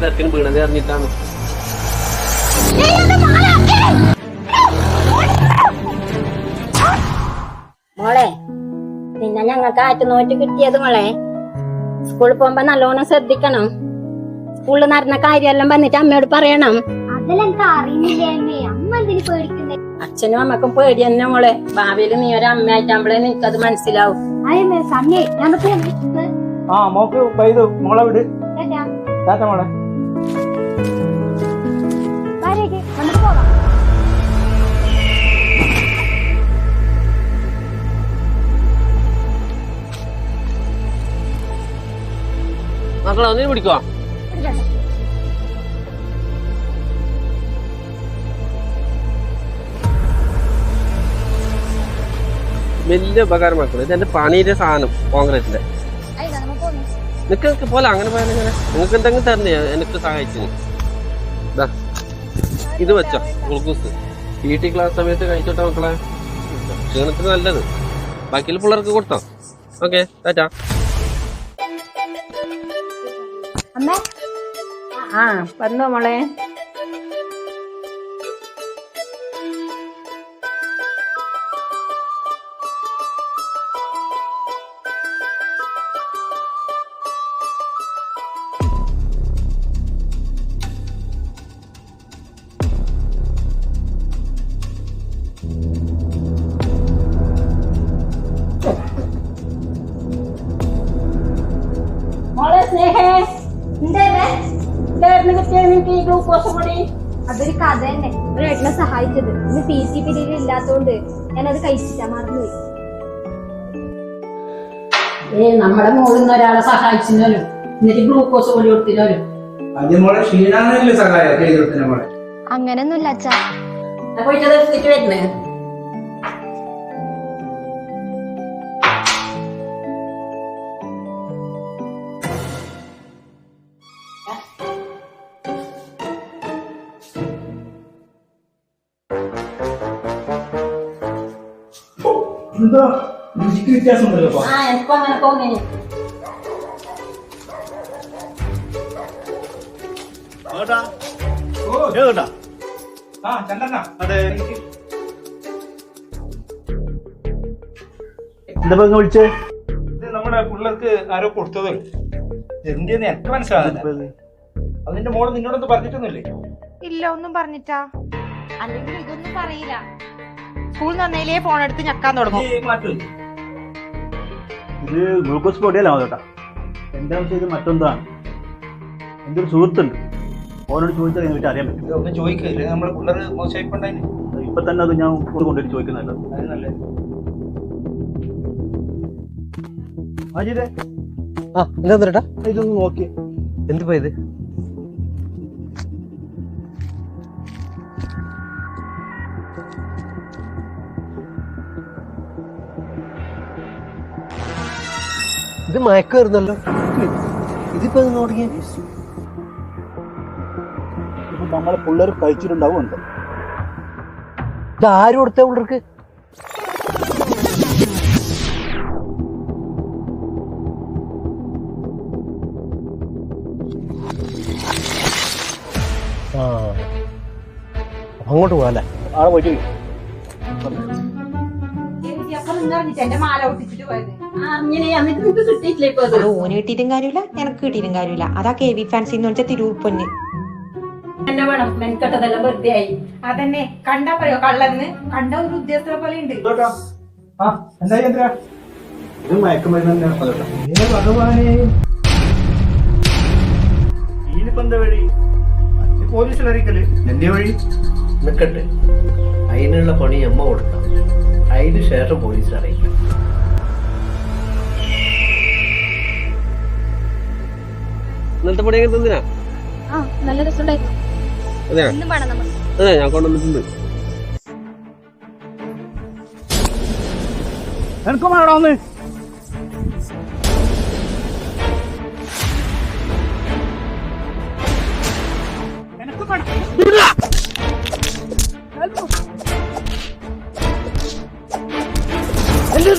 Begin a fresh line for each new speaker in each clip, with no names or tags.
തിരക്കിന് വീണത് അറിഞ്ഞിട്ടാണ്.
മോളെ പിന്നെ ഞങ്ങൾക്ക് ആറ്റുനോറ്റ് കിട്ടിയത് മോളെ. സ്കൂളിൽ പോകുമ്പോ നല്ലോണം ശ്രദ്ധിക്കണം. സ്കൂളിൽ നടന്ന കാര്യമെല്ലാം വന്നിട്ട് അമ്മയോട് പറയണം.
അതെല്ലാം എനിക്ക് അറിയുന്നില്ലേ അമ്മ? എന്തിനു പേടിക്കുന്നേ?
അച്ഛനും അമ്മക്കും പേടി തന്നെ മോളെ. ഭാവിയിൽ നീ ഒരു അമ്മയായിട്ടാകുമ്പോഴേ നിനക്കത് മനസ്സിലാവും.
സമയം
ആ മോക്ക് പൈതു മോളെ വിട്. ടാറ്റ മോളെ.
മക്കളെ ഒന്നിനു പിടിക്കുവാ? വലിയ ഉപകാരം മക്കളെ. ഇത് എന്റെ പണിയുടെ സാധനം കോൺഗ്രസിന്റെ നിനക്ക് പോലെ അങ്ങനെ പോയാലും ഇങ്ങനെ നിങ്ങൾക്ക് എന്തെങ്കിലും തരണേ എനിക്ക് സഹായിച്ചു ദാ, ഇത് വെച്ചോ ഗ്ലൂക്കോസ് പി ടി ക്ലാസ് സമയത്ത് കഴിച്ചോട്ടെ മക്കളെ. ക്ഷീണത്തിന് നല്ലത്. ബാക്കിയുള്ള പിള്ളേർക്ക് കൊടുത്തോ? Okay tata.
ആ പറഞ്ഞോ മോളെ. സ്നേഹേ. എന്തായിരുന്നു കിട്ടിയത് നിനക്ക് ഈ ഗ്ലൂക്കോസ് കൂടി?
അതൊരു കഥ തന്നെ. ഒരു ഏട്ടനെ സഹായിച്ചത്. ഇന്ന് പി ടി പിരീഡ് ഇല്ലാത്തോണ്ട് ഞാൻ അത് കഴിച്ചിട്ടാ മറന്നുപോയി.
ഏ നമ്മുടെ മോളിൽ നിന്ന് ഒരാളെ സഹായിച്ചില്ലോലും എന്നിട്ട് ഗ്ലൂക്കോസ് കൂടി കൊടുത്തില്ലോലും
ആദ്യം മോളെ ക്ഷീണാന്നല്ലേ സഹായം
അച്ഛാ.
പോയിട്ട് എടുത്തിട്ട്
എന്തോ രുചിക്ക് വ്യത്യാസം ഉണ്ടല്ലോ
ആ എനിക്കും അങ്ങനെ തോന്നി
ആ ചന്ദ്രനാ. അതെ. എന്താ വിളിച്ചേ?
ഇത് നമ്മുടെ പിള്ളേർക്ക് ആരോ കൊടുത്തത്. എന്തിയെന്ന് എനിക്ക് മനസ്സിലാകുന്നില്ല. അതിന്റെ മോൾ നിന്നോടൊന്നും പറഞ്ഞിട്ടൊന്നുമില്ലേ?
ഇല്ല ഒന്നും പറഞ്ഞിട്ടാ. അല്ലെങ്കിൽ ഇതൊന്നും പറയില്ല. സ്കൂൾ നന്നയിലേ ഫോൺ എടുത്ത് ഞെക്കാൻ തുടങ്ങും.
ഇത് ഗ്ലൂക്കോസ് പൊടിയല്ല ചേട്ടാ എന്താ വെച്ചാൽ ഇത് മറ്റൊന്നാണ്. എന്റെ ഒരു സുഹൃത്തുണ്ട്. ഓനോട് ചോദിച്ചാൽ എനിക്ക് അറിയാൻ പറ്റും.
ഒന്ന് ചോദിക്കില്ല നമ്മളെ പിള്ളേർ മോശമായിപ്പോണ്ടായിന്
ഇപ്പൊ തന്നെ അത് ഞാൻ കൊണ്ടുപോയി ചോദിക്കുന്നില്ല അജിതേ
ആ എന്താ
ഇതൊന്ന് നോക്കി.
എന്ത് പോയത് ഇത് മയക്കായിരുന്നല്ലോ ഇതിപ്പോ
ഇത് നമ്മളെ പിള്ളേർ കഴിച്ചിട്ടുണ്ടാവും
ഇത് ആരും കൊടുത്ത പിള്ളേർക്ക്? ആ. അങ്ങോട്ട് പോകാല്ലേ?
ആളെ പോയിട്ട്
എന്റെ മാല ഒട്ടിച്ചിട്ട് പോയത്.
അത്?
അത് ഓന് കിട്ടിയിട്ടും കാര്യമില്ല എനക്ക് കിട്ടിയിട്ടും കാര്യമില്ല. അതാ കെ വി ഫാൻസി എന്ന് വെച്ചാൽ തിരൂർ പൊന്ന്.
എന്നെ വേണം മെനക്കെട്ടതെല്ലാം വെറുതെ ആയി.
അതന്നെ കണ്ടാ പറയോ കള്ളന്ന്? കണ്ട ഒരു ഉദ്യോഗസ്ഥരെ പോലെ ഉണ്ട്.
കേട്ടോ. ആ എന്തായി ചന്ദ്ര
ഇത് മയക്കുമരുന്ന് തന്നെയാണ് കേട്ടോ
ഏ ഭഗവാനെ ഇതിനിപ്പോ എന്താ വഴി? ഇത് പോലീസിൽ അറിയിക്കൽ. എന്തേ വഴി?
നിൽക്കട്ടെ അതിനുള്ള പണി അമ്മ കൊടുക്കാം അതിന് ശേഷം പോലീസ് അറിയിക്കാം ഇന്നലത്തെ പണി എങ്ങനെ തിന്നിനാ
ആ നല്ല രസമുണ്ടായിരുന്നു
ഞാൻ കൊണ്ടുവന്നിട്ടുണ്ട്.
എനിക്കും വേണോ ഒന്ന്.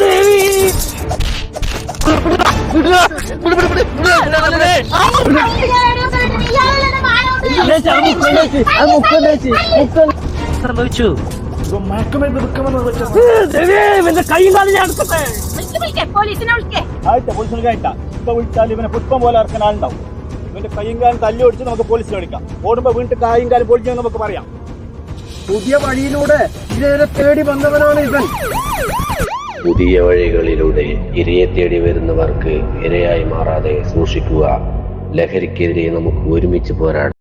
ദേവി!
സംഭവിച്ചു
വിടുക വിടുക ഞാൻ ഇപ്പൊ ഇവനെ പുഷ്പം പോലെ ഇറക്കുന്ന ആളുണ്ടാവും. ഇവന്റെ കൈയും കാലം തല്ലി ഓടിച്ച് നമുക്ക് പോലീസിൽ വിളിക്കാം. ഓടുമ്പോ വീണ്ടും കായും കാലം പൊളിക്കാൻ നമുക്ക് പറയാം. പുതിയ വഴിയിലൂടെ ഇതേ തേടി വന്നവനാണ് ഇവൻ.
പുതിയ വഴികളിലൂടെ ഇരയെ തേടി വരുന്നവർക്ക് ഇരയായി മാറാതെ സൂക്ഷിക്കുക. ലഹരിക്കെതിരെ നമുക്ക് ഒരുമിച്ച് പോരാടാം